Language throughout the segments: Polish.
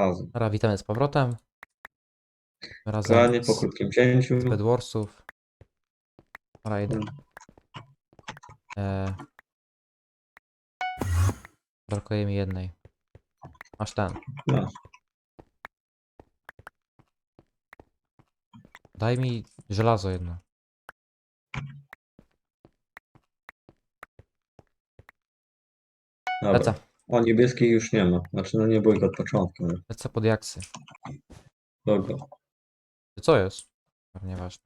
Razem. Dobra, witamy z powrotem. Razem Granie po krótkim cięciu. z Bedwarsów. Raid. Mm. E... Brakuje mi jednej. Masz ten. No. Daj mi żelazo jedno. Dobra. Lecę. O, niebieskich już nie ma. Znaczy, no nie było ich od początku. ale Lecę pod jaksy. Dobra. Ty Co jest? Nieważne.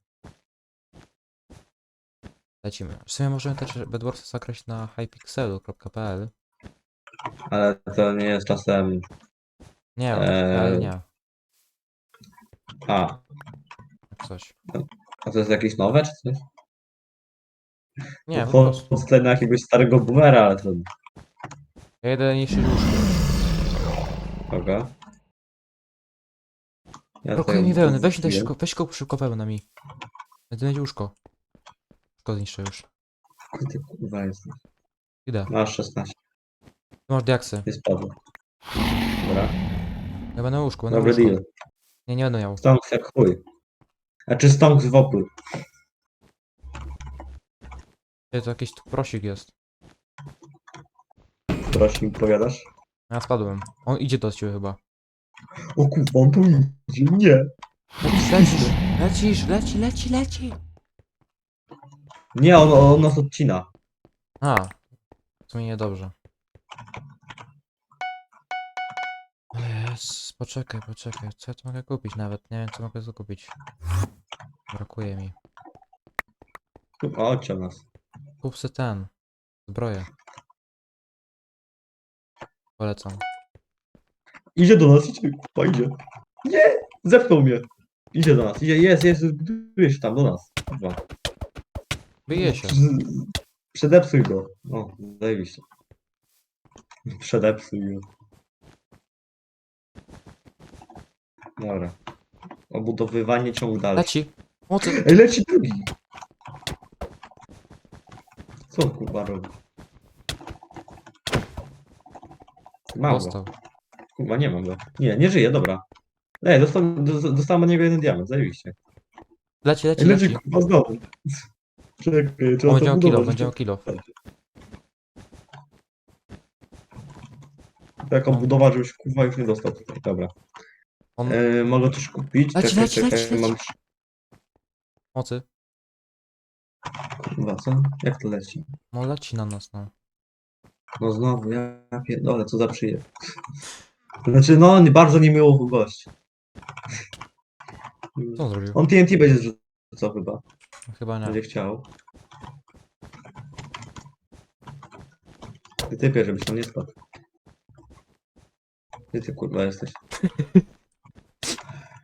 Lecimy. W sumie możemy też Bedwarsy zagrać na hypixelu.pl. Ale to nie jest czasem... Nie, Eee. ale nie. A, Jak coś. a to jest jakieś nowe, czy coś? Nie, po Bo prostu. na jakiegoś starego boomera, ale to... Ja jedę niższy łóżko. Dobra. Ja Brakuje tutaj mi wełny, weź kupiłem. też szybko, weź szybko, szybko wełnę mi. Jedyne łóżko. Szkoda zniszczę już. Ty kurwa jesteś. Idę. Masz 16. Tu masz diaksy. Nie spadło. Dobra. Ja będę na łóżku, będę na Dobry łóżku. deal. Nie, nie będę miał. Stonks jak chuj. A czy stonks w opór? Gdzie to jakiś tu prosik jest. Mi powiadasz? Ja spadłem. On idzie do ciebie chyba. O kurwa, on tu idzie. Nie. Lecisz, lecisz, lecisz, leci, leci, leci. Nie, on, on nas odcina. A. W sumie niedobrze. Jest, poczekaj, poczekaj. Co ja tu mogę kupić nawet? Nie wiem, co mogę zakupić. Brakuje mi. Kurwa, odciął nas. Kup se ten. Zbroję. Polecam. Idzie do nas, idzie, kurwa, idzie. Nie! Zepnął mnie. Idzie do nas, idzie, jest, jest, buduje się tam do nas. Kurwa. Bije się. Prz- Przedepsuj go. O, zajebiście. Przedepsuj go. Dobra. Obudowywanie ciąg dalej. Leci. Mocy. Ej, leci drugi! Co on kurwa robi? Mam go. Dostał. Kurwa, nie mam go. Nie, nie żyje, dobra. Ej, dostałem, do- dostałem od niego jeden diament, zajebiście. Leci, leci, Ej, leci leci. kurwa znowu. Czekaj, trzeba On to będzie o kilo, budować. będzie o kilo. Taka budowa, żebyś kurwa już nie dostał tutaj, dobra. On E, mogę coś kupić? Leci, Czekaj, leci, czekaj, leci, leci. mam... mocy. Kurwa, co? Jak to leci? No leci na nas, no. No znowu, ja pierdolę, co za przyjemność. Znaczy, no, nie- bardzo niemiło gość. Co on zrobił? On TNT będzie zrzucał chyba. Chyba nie. Będzie chciał. Ty typie, żebyś tam nie spadł. Gdzie ty kurwa jesteś?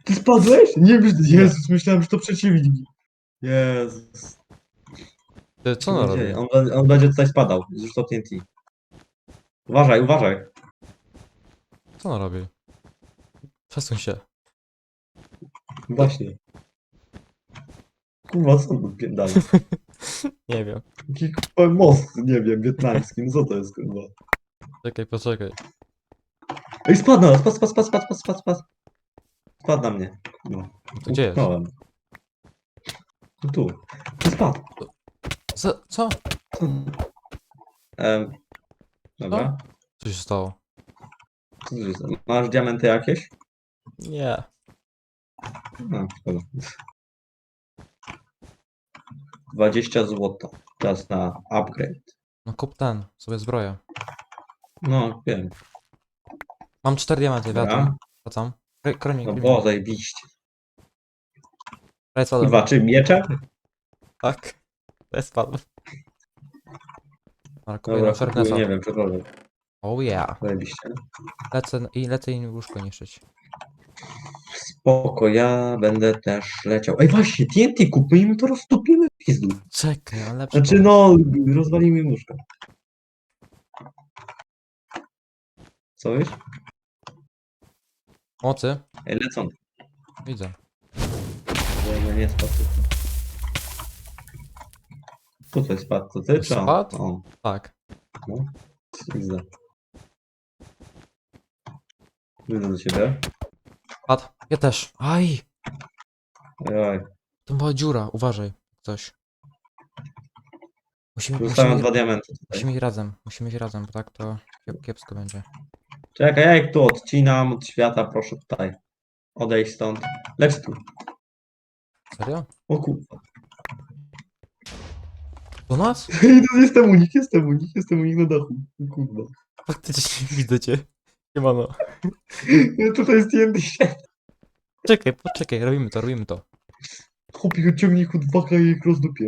Ty spadłeś? Nie, myśl- Jezus, myślałem, że to przeciwnik. Jezus. Ty, co on dzieje? robi? On, be- on będzie tutaj spadał. Zrzucał TNT. Uważaj, uważaj. Co on robi? Przesuń się. Właśnie. Kurwa, co on pierdala? Nie wiem. Jaki kurwa most, nie wiem, wietnamski. No co to jest kurwa? Czekaj, poczekaj. Ej, spadł na nas, spadł, spadł, spadł, spadł, spadł, spadł. Spadł na mnie. No. To gdzie jest? Utknąłem. No tu. Tu Spadł. Co? Co? Em, dobra. Co się stało? Co jest? Masz diamenty jakieś? Nie. No, szkoda. 20 złota. Czas na upgrade. No kup ten, sobie zbroję. No, wiem. Mam cztery diamenty, Dobra. wiadomo. Wracam. Kro- Kronik, No kronik. bo, zajebiście. Prawie spadłem. Kurwa, czy mieczem? Tak. Prawie spadłem. Ale kupię Dobra, kupuję, nie wiem, cokolwiek. Oh yeah. Zajebiście. Lecę i lecę im łóżko niszczyć. Spoko, ja będę też leciał. Ej, właśnie, TNT kupujmy, to roztopimy w pizdu. Czekaj, ale lepszy Znaczy, pomysł. no, rozwalimy im łóżko. Co wiesz? Mocy? Ej, lecą. Widzę. Nie, nie, nie spadł. Tutaj spadł, to ty czy on? Spadł? O, Tak. widzę. Idę do ciebie. Padł. Ja też. Aj! Oj, To była dziura, uważaj. Coś. Musimy, zostałem musimy, dwa diamenty tutaj. musimy iść razem. Musimy iść razem, bo tak to kiep- kiepsko będzie. Czekaj, ja jak tu odcinam od świata, proszę tutaj. Odejść stąd. Lecz tu. Serio? O kurwa. Do nas? jestem u nich, jestem u nich, jestem u nich na dachu. Kurwa. Faktycznie widzę cię. Siemano. Tutaj jest TNT. Czekaj, poczekaj, robimy to, robimy to. Chłopie, ciągnij chudwaka i ich rozdupię.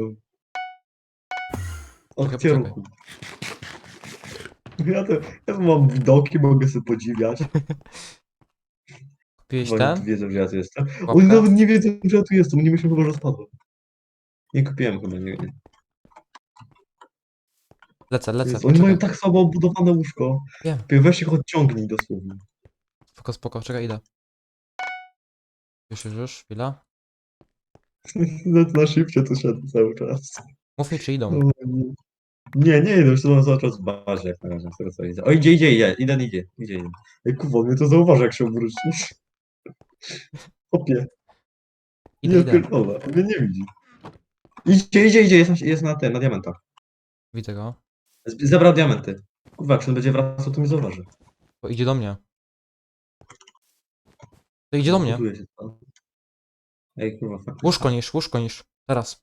Akcja Czekaj, ruchu. Ja to, ja to mam widoki, mogę sobie podziwiać. Kupiłeś Bo ten? wiedzą, że ja tu jestem. Łapka? Oni nawet nie wiedzą, że ja tu jestem. Oni myślą chyba, że spadłem. Nie kupiłem chyba, nie wiem. Lecę, lecę, Jezu, Oni mają tak słabo obudowane łóżko. Wiem. Lepiej Weź ich odciągnij dosłownie. Spoko, spoko, czekaj, idę. Już, już, już, chwila. Nawet na szybcie to szedł cały czas. Mów mi, czy idą. Nie. Nie, nie idę, już to mam cały czas w bazie, jak na razie, z tego co widzę. O, idzie, idzie, idzie, idę, idzie, idzie, idzie. Ej, kuwa, mnie to zauważy, jak się obrócisz. Hopie, Idę, nie idę. pierdolę, on mnie nie widzi. Idzie, idzie, idzie, jest na, jest na tym, na diamentach. Widzę go. Zebrał diamenty. Kurwa, jak on będzie wracał, to mnie zauważy. O, idzie do mnie. To idzie do mnie. Buduje się to. Ej, kurwa, faktycznie. Łóżko niż, łóżko niż. Teraz.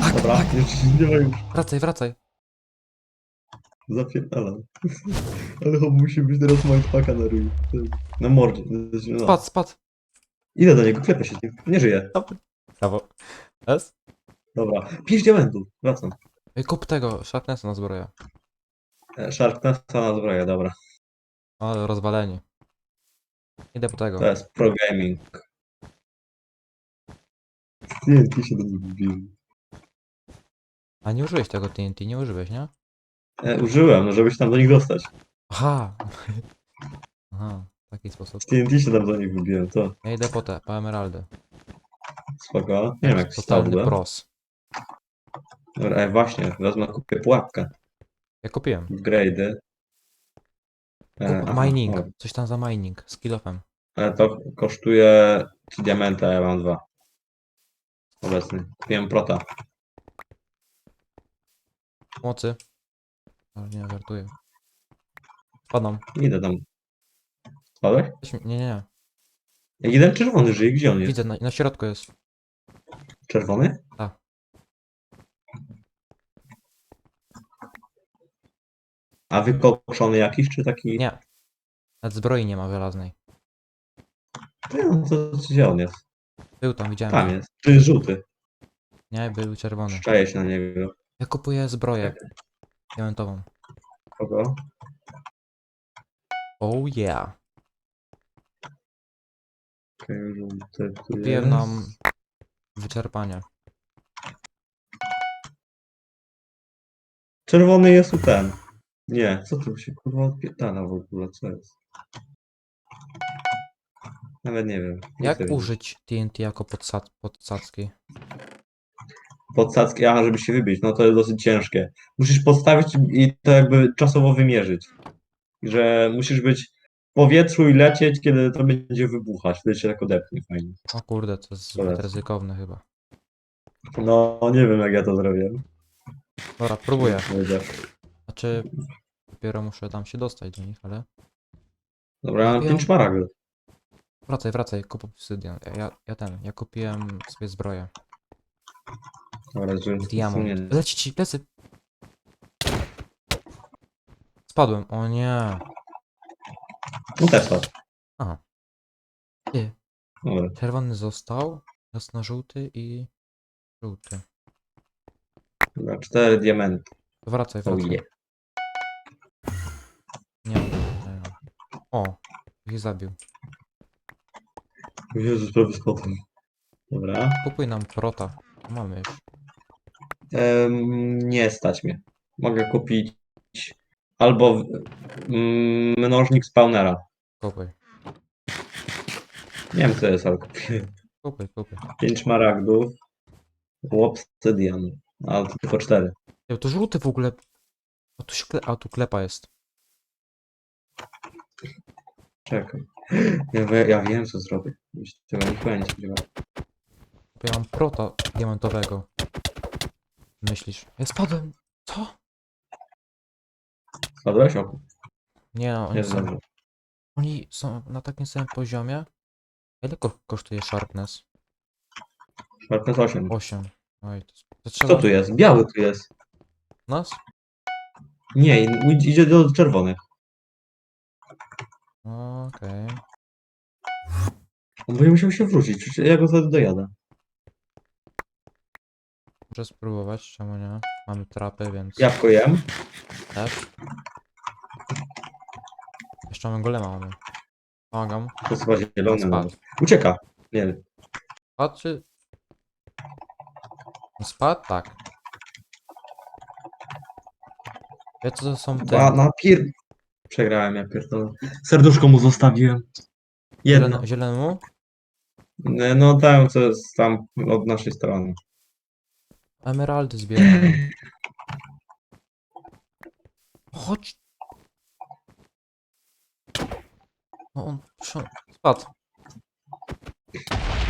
Tak, Dobra, tak. już nie ma już. Wracaj, wracaj. Zapierdalam. Ale chłop musi być teraz mindfucka na ryju. Na mordzie. No. Spadł, spadł. Idę do niego, klepę się z nim. Nie żyje. Brawo. S? Dobra. Pięć diamentów. Wracam. Kup tego, Sharpnessa na zbroję. E, Sharpnessa na zbroję, dobra. Ale rozwalenie. Idę po tego. To jest pro gaming. TNT się do mnie wbił. A nie użyłeś tego TNT, nie użyłeś, nie? E, użyłem, no żeby się tam do nich dostać. Aha. Aha, w taki sposób. Z TNT się tam do nich wybiłem, to Ja idę po te, po emeraldy. spoko. Nie wiem jak się Totalny stało. pros. Dobra, e, właśnie, wezmę kupię pułapkę. Ja kupiłem. W grade'y. E, Kup, aha, mining. o. Coś tam za mining. Z kilofem. Ale to kosztuje 3 diamenty, a ja mam dwa. Obecny. Kupiłem prota. Mocy. Ale nie, żartuję. Spadam. Idę tam. Spadłeś? Mi- Nie, nie, nie. Jak jeden czerwony żyje, gdzie on jest? Widzę, na, na środku jest. Czerwony? Tak. A wykokszony jakiś, czy taki? Nie. Nawet zbroi nie ma żelaznej. Nie, no to gdzie on jest? Był tam, widziałem. Tam jest. Jest żółty. Nie, był czerwony. Szczaję się na niego. Ja kupuję zbroję. Diamentową. Kogo? Oh yeah. Okej, żółty tu Kupiłem jest. nam wyczerpanie. Czerwony jest tu ten. Nie, co tu się kurwa odpierdala w ogóle, co jest? Nawet nie wiem. Nie Jak wiedzieć. użyć TNT jako podsad podsadzki? Podsadzki, aha, żeby się wybić, no to jest dosyć ciężkie. Musisz postawić i to jakby czasowo wymierzyć. Że musisz być w powietrzu i lecieć, kiedy to będzie wybuchać. Wtedy się tak odepnie fajnie. O kurde, to jest Dobra. zbyt ryzykowne chyba. No, nie wiem jak ja to zrobię. Dobra, próbuję. Znaczy, dopiero muszę tam się dostać do nich, ale... Dobra, ja mam Kupiłem- 5 szmaragdów. Wracaj, wracaj, kup obsydian. Ja, ja ten, ja kupiłem sobie zbroję. Dobra, że Diamond. Leci ci, plecy! Spadłem, o nie. No też tak. Aha. Ty. Dobra. Czerwony został, jasno-żółty i żółty. Dobra, 4 diamenty. Wracaj, Oh wracaj. yeah. O, ich zabił. Jezus, prawie spadłem. Dobra. Kupuj nam prota. Mamy już. Em, nie stać mnie. Mogę kupić albo w- mm, mnożnik spawnera. Kupuj. Nie wiem co jest, ale kupię. Kupuj, kupuj. 5 szmaragdów. Obsydian. Ale tylko 4. Ja, to żółty w ogóle. A tu, się kle... A tu klepa jest. Czekaj. Ja, ja wiem, co zrobię. Już Tego nie chyba nie spodziewałem. Ja mam prota diamentowego. Myślisz? Ja spadłem. Co? Spadłeś? O, Nie no, oni jest są, oni są na takim samym poziomie. Ile ko kosztuje Sharpness? Sharpness 8. 8. Oj, to, to Co trzeba... tu jest? Biały tu jest. Nas? Nie, i- idzie do czerwonych. Okej. On będzie musiał się wrócić, przecież ja go wtedy dojadę. Muszę spróbować, czemu nie? Mamy trapy, więc Jabłko jem. też. Jeszcze mamy golema mamy. Pomagam. To jest chyba. Spadł. nawet. Ucieka. Nie, Spadł czy... Spadł? Tak. Wie co to są te... na pier... Przegrałem, ja pierdolę. Serduszko mu zostawiłem. Jedno. Zielone, zielonemu? Nie, No tam, co jest tam od naszej strony. Emeraldy zbieram. Chodź. No on przy- spadł.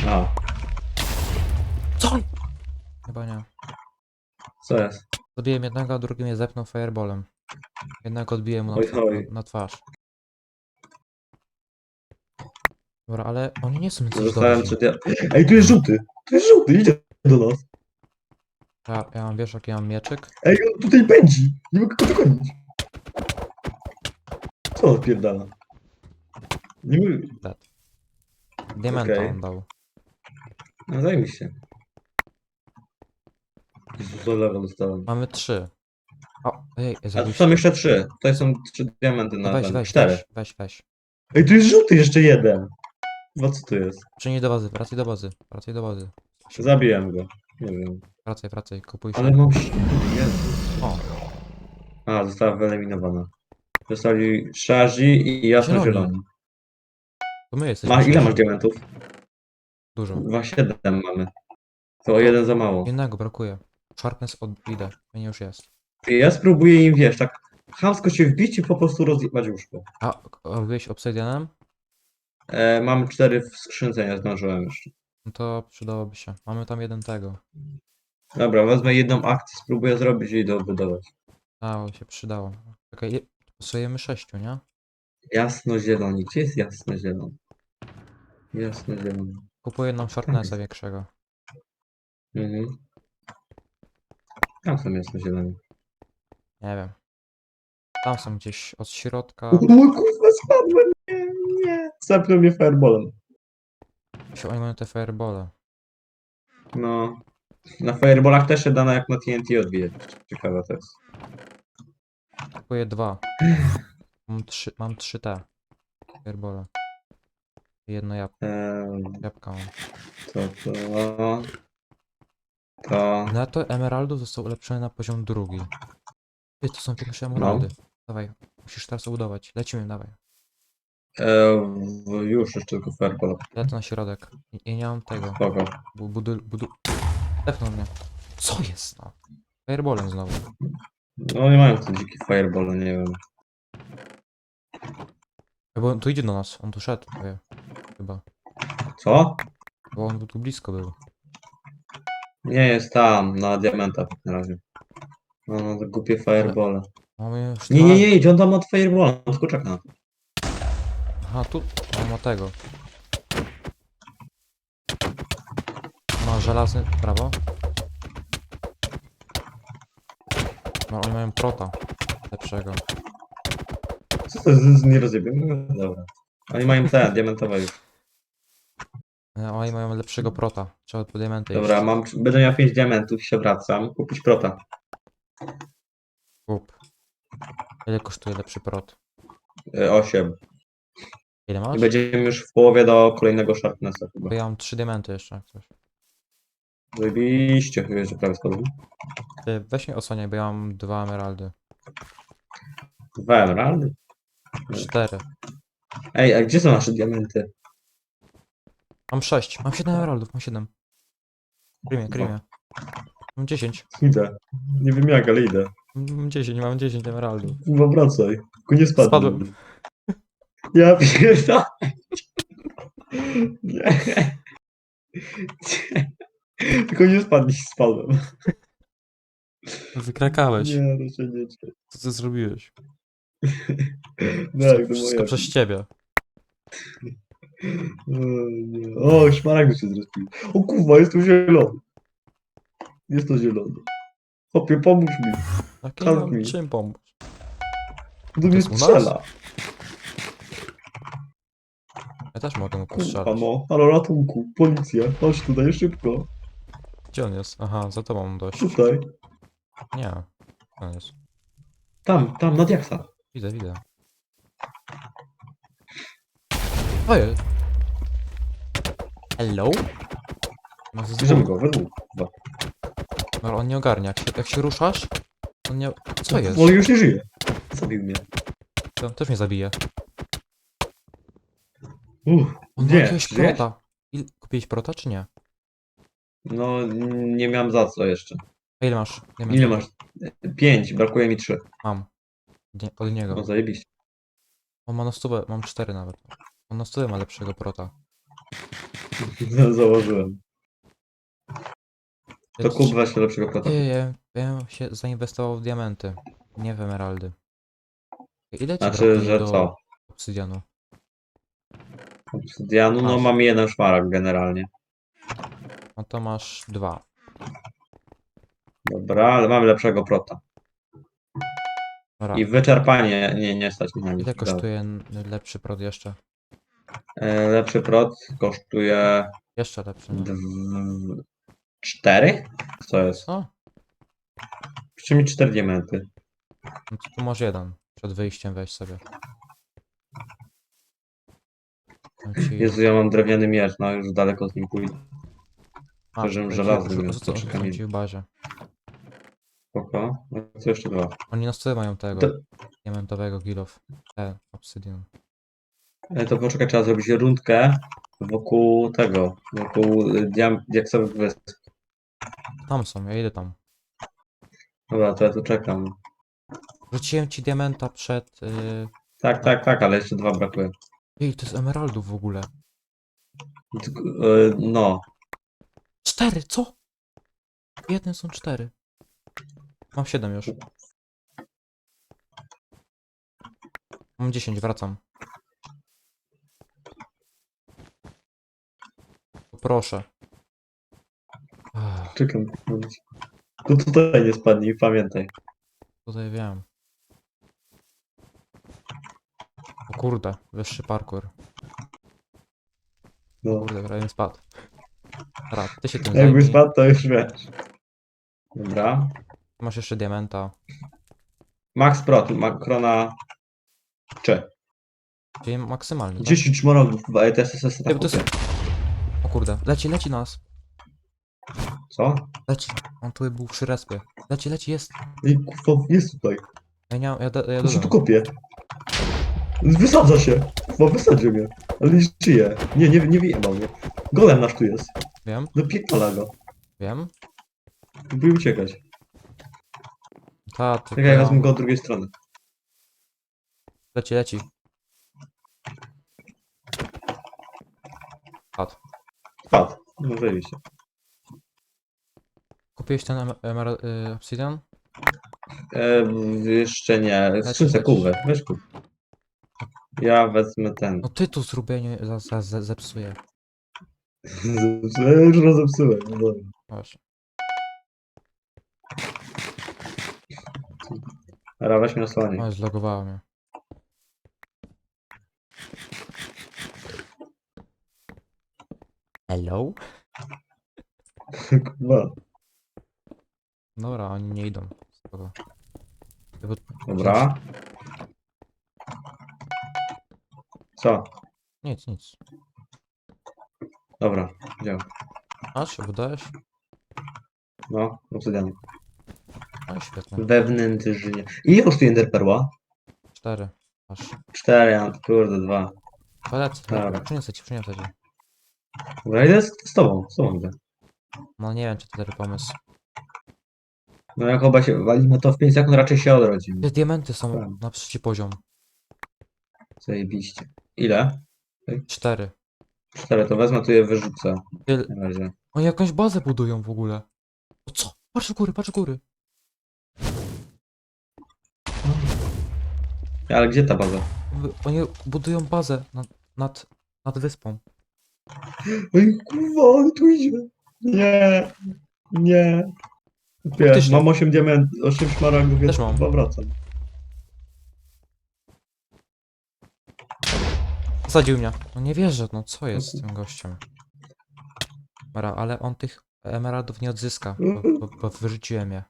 A, Co? Chyba nie. co jest? Zabiłem jednego, a drugi mnie zepnął fireballem. Jednego odbiłem mu na, Oj, twa- oj. na twarz. Dobra, ale oni nie są coś Zostałem dobrzy. przed... ja- Ej, tu jest żółty! Tu jest żółty, idzie do nas. Ja, ja mam, wiesz, jaki mam mieczyk? Ej, on tutaj pędzi! Nie mogę go dogonić. Co on pierdala? Nie mówię. Dead. Diamenta Okej. on dał. No zajmij się. Do lewo dostałem. Mamy trzy. O, ej, A tu są jeszcze trzy. Tutaj są trzy diamenty na Weź, ten. weź, Cztery. weź, weź, weź. Ej, tu jest żółty jeszcze jeden. Chyba co tu jest? Przynieś do bazy, wracaj do bazy, wracaj do bazy. Zabiłem go. Nie wiem. Wracaj, wracaj, kupuj się. Ale mam Jezus. O, A, została wyeliminowana. Zostali szarzy i jasno-zieloni. Zieloni. to my jesteśmy. Ma, ile masz diamentów? Dużo. Dwa siedem mamy. To o jeden za mało. Jednego brakuje. Sharpness od idę, nie już jest. Ja spróbuję im, wiesz, tak chamsko się wbić i po prostu rozjebać łóżko. A, robiłeś obsydianem? E, mam cztery w skrzynce, nie zdążyłem jeszcze. No to przydałoby się. Mamy tam jeden tego. Dobra, wezmę jedną akcję, spróbuję zrobić i dobudować. A, się przydało. Czekaj, je- pasujemy sześciu, nie? Jasno-zieloni. Gdzie jest jasno-zielony? Jasno-zielony. Kupuję nam Sharpnessa większego. Mhm. Tam są jasno-zieloni. Nie wiem. Tam są gdzieś od środka. O kurwa, spadłem! Nie, nie. Zepnął mnie fireballem. Się oni mają te firebole. No. Na fireballach też się da na jak na TNT odbijać. Ciekawe to jest. Kupuję dwa. Mam trzy, mam trzy te. Firebole. Jedno jab Eee, jabłka mam. to to. To. Na to emeraldów został ulepszony na poziom drugi. Ty, to są pierwsze emeraldy. Dawaj, musisz teraz ubudować. Lecimy, dawaj. Eee, w- już jeszcze tylko fireball. Lecę na środek. I, i nie mam tego. Spoko. Bu, budu, budu... Tepnął mnie. Co jest no? Fireballem znowu. No nie mają w tym dziki fireball, nie wiem. Ej, Bo on tu idzie do nas, on tu szedł, wie. Chyba. Co? Bo on tu blisko był. Nie jest tam, na diamentach na razie. No, no to głupie fireball. Mamy już Nie, dwa- nie, nie, idź on tam od fireballa, czeka na to. Aha, tu on ma tego. Ma żelazny, prawo. No, oni mają prota lepszego. Co to jest, nie rozjebiemy? No, Dobra. Oni mają te, diamentowe już. E, Oni mają lepszego prota. Trzeba po diamenty Dobra, iść. mam, będę miał 5 diamentów się wracam. Kupić prota. Kup. Ile kosztuje lepszy prot? 8. Ile I masz? będziemy już w połowie do kolejnego Sharpnessa chyba. Bo ja mam trzy diamenty jeszcze, jak coś. Zajebiście, chyba, że prawie spadłem. Ty, weź mnie osłaniaj, bo ja mam dwa emeraldy. Dwa emeraldy. Cztery. Ej, a gdzie są nasze diamenty? Mam sześć. Mam siedem emeraldów, mam siedem. Krymie, krymie. Mam dziesięć. Idę. Nie wiem jak, ale idę. Mam dziesięć, mam dziesięć emeraldów. Chyba wracaj. Tylko nie spadnę. Spadłem. Ja pierdolę. Nie. Nie. Tylko nie spadnij, spadłem. Wykrakałeś. Nie, to się nie dzieje. Co ty zrobiłeś? Tak, to Wszystko moja. przez ciebie. O, nie. O, szmaragdy się zrespił. O kurwa, jest tu zielony. Jest to zielony. Chłopie, pomóż mi. Jak nie Help mam me. czym pomóc? Do mnie jest u nas? strzela. Ja też mogę mu Kurwa, postrzelać. no. Halo, ratunku. Policja. Chodź tutaj, szybko. Gdzie on jest? Aha, za tobą mam dość. Tutaj. Nie. On jest. Tam, tam, na diaksa. Widzę, widzę. Ojej. Hello? Ma z Bierzemy dwóch. go, we dwóch. Ale on nie ogarnia. Jak się, jak się ruszasz, on nie... Co jest? Ale już nie żyje. Zabił mnie. To też mnie zabije. Uff, On ma Gdzie? jakiegoś prota. Il... Kupiłeś prota, czy nie? no nie miałem za co jeszcze. A ile masz? Diamentów? Ile masz? Pięć, brakuje mi trzy. Mam. Nie, od niego. No zajebiście. On ma na stówę, mam cztery nawet. On na stówę ma lepszego prota. Założyłem. To kup weź lepszego kota. Ty, ja, ja bym się zainwestował w diamenty, nie w emeraldy. Ile ci Znaczy, brakuje że do co? obsydianu? Obsydianu, no Masz. mam jeden szmaragd generalnie. No to masz dwa. Dobra, ale mam lepszego prota. Dobra. I wyczerpanie, nie, nie stać mnie na nic. Ile kosztuje n- lepszy prot jeszcze? E, Lepszy prot kosztuje Jeszcze lepszy. Nie? dw... cztery? Co jest? Co? Jeszcze mi cztery diamenty. No to tu masz jeden. Przed wyjściem weź sobie. No ci- Jezu, ja mam drewniany miecz, no już daleko z nim pójdę. A, żebym to ci- żelazny miał, to- czekam. ci w bazie. Spoko. No, co jeszcze dwa? Oni na stole mają tego. To- Diamentowego kilof. Ten, obsydian. E, To poczekaj, trzeba zrobić rundkę wokół tego, wokół y, diam- diaksowych wysp. Tam są, ja idę tam. Dobra, to ja tu czekam. Rzuciłem ci diamenta przed... Yy... Tak, tak, tak, ale jeszcze dwa brakuje. Ej, to jest emeraldów w ogóle. Tylko, y, No, Cztery, co? Jedne są cztery. Mam siedem już. Mam dziesięć, wracam. Proszę. Czekam. Tu tutaj nie spadnij, pamiętaj. tutaj wiem. O kurde, wyższy parkour. No. Kurde, prawie spadł. Dobra, ty się tym Jakby zajmij. spadł, to już wiesz. Dobra. Masz jeszcze diamenta. Max Prot, makrona 3. Czyli maksymalnie. Tak? 10 szmaragdów, chyba ETSS Ej, bo to jest... O kurde, leci, leci nas. Co? Leci. On tu był przy respie. Leci, leci, jest. Kurwa, jest tutaj. Ja nie ja, da- ja To się tu dodam. kopie. Wysadza się. Kurwa, wysadził mnie. Ale nie żyje. Nie, nie, nie wyjebał mnie. Golem nasz tu jest. Wiem, No pierdala go. wiem. Próbuję uciekać. Ta, tylko Czekaj, ja wezmę go od drugiej strony. Leci, leci. Padł. Spadł. No zajebiście. Kupiłeś ten emer- emerald y, obsidian? E, jeszcze nie. Skrzynce kubę. Weź kup. Ja wezmę ten. No ty tu zrubienie za, za, za, zepsuję. Ja już rozepsułem. No dobra. Właśnie. Dobra, weź mnie na stronie. O, zlogowało mnie. Hello? Kurwa. Dobra, oni nie idą. Spoko. Dobra. Co? Nic, nic. Dobra, działa. Aż się wydajesz? No, obsydian. No i świetnie. Wewnętrznie. Ile kosztuje Enderperła? Cztery. Aż. Cztery, a kurde, dwa. Palec. Dobra. Przyniosę ci, przyniosę ci. Dobra, idę z, z tobą, z tobą idę. No nie wiem, czy to dobry pomysł. No jak oba się walimy, to w 5 sekund raczej się odrodzimy. Te diamenty są Tak. na trzeci poziom. Zajebiście. Ile? Cztery. Cztery, to wezmę tu je wyrzucę. Na razie. Oni jakąś bazę budują w ogóle. O co? Patrz do góry, patrz do góry. Ale gdzie ta baza? Wy- Oni budują bazę nad, nad, nad wyspą. Oj, kurwa, on tu idzie. Nie, nie. Faktycznie. mam 8 diament, 8 szmaragdów, więc Też mam. chyba wracam. Zasadził mnie. No nie wierzę, no co jest z tym gościem? Dobra, ale on tych emeraldów nie odzyska, bo, bo, bo wyrzuciłem je.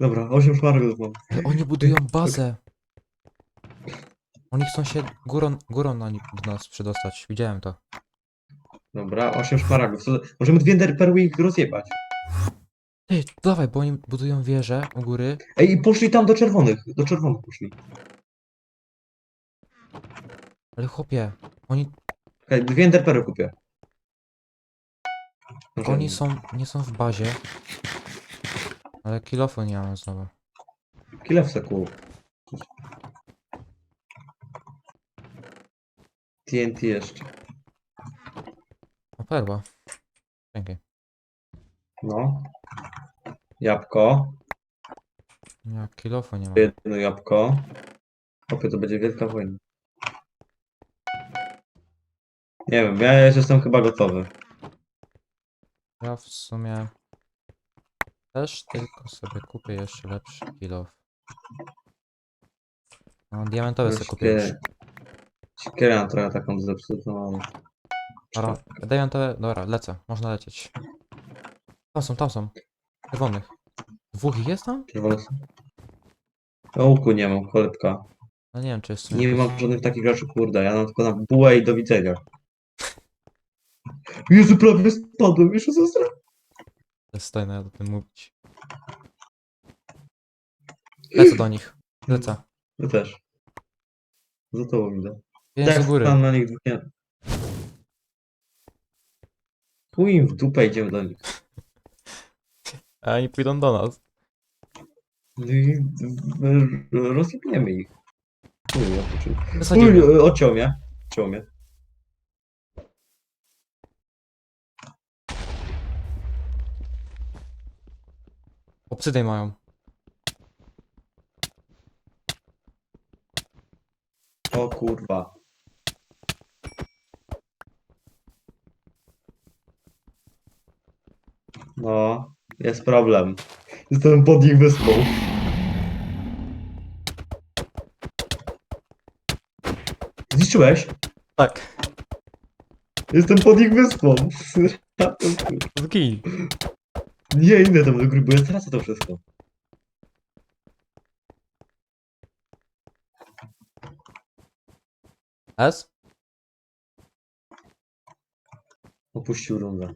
Dobra, 8 szmaragdów mam. Ale oni budują bazę. Oni chcą się górą, górą na ni- do nas przedostać. Widziałem to. Dobra, 8 szmaragdów. Co, możemy dwie ender perły ich rozjebać. Ej, dawaj, bo oni budują wieżę u góry. Ej, i poszli tam do czerwonych. Do czerwonych poszli. Ale chłopie, oni, Okej, dwie ender perły kupię. Oni są, nie są w bazie. Ale kilofu nie mam znowu. Kile w seku. TNT jeszcze. O, perła. Dzięki. No. Jabłko. Ja kilofu nie mam. Jedno jabłko. Opie, to będzie wielka wojna. Nie wiem, ja już jestem chyba gotowy. Ja w sumie też tylko sobie kupię jeszcze lepszy kilof. No, diamentowy sobie kupię już. Siekierę mam trochę taką zepsutą, ale... Dobra, diamentowe, dobra, lecę, można lecieć. Tam są, tam są. Czerwonych. Dwóch ich jest tam? Czerwone są. O łuku nie mam, koletka. No nie wiem, czy jest Nie jakoś- mam żadnych takich rzeczy, kurde. Ja mam tylko na bułę i do widzenia. Jezu, prawie spadłem, jeszcze zasra. Stoi na o tym mówić. Lecę do nich. Lecę. Ja też. Za to widzę. Pięć do góry. tam na nich dwóch nie... Chuj im w dupę idziemy do nich. A oni pójdą do nas. No i rozjebniemy ich. Ja poczuł. Y, odciął mnie. Odciął mnie. Obsydian mają. O kurwa. No, jest problem. Jestem pod ich wyspą. Zniszczyłeś? Tak. Jestem pod ich wyspą. Zgij. Nie, inne tam do gry, bo ja tracę to wszystko. S? Opuścił rundę.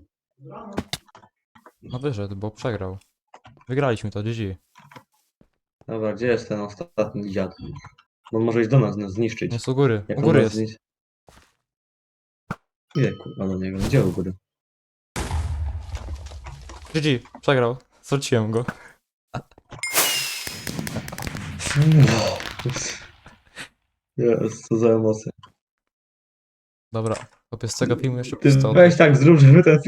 No wyszedł, bo przegrał. Wygraliśmy to, GG. Dobra, gdzie jest ten ostatni dziad? On może iść do nas, nas zniszczyć. Jest u góry. U on góry nas jest. zniszczy- Ile kurwa do niego? Gdzie u góry? GG. Przegrał. Zwróciłem go. Jest, co za emocje. Dobra. Chłopiec z tego filmu jeszcze Ty przystał. weź tak, zrób, żeby ten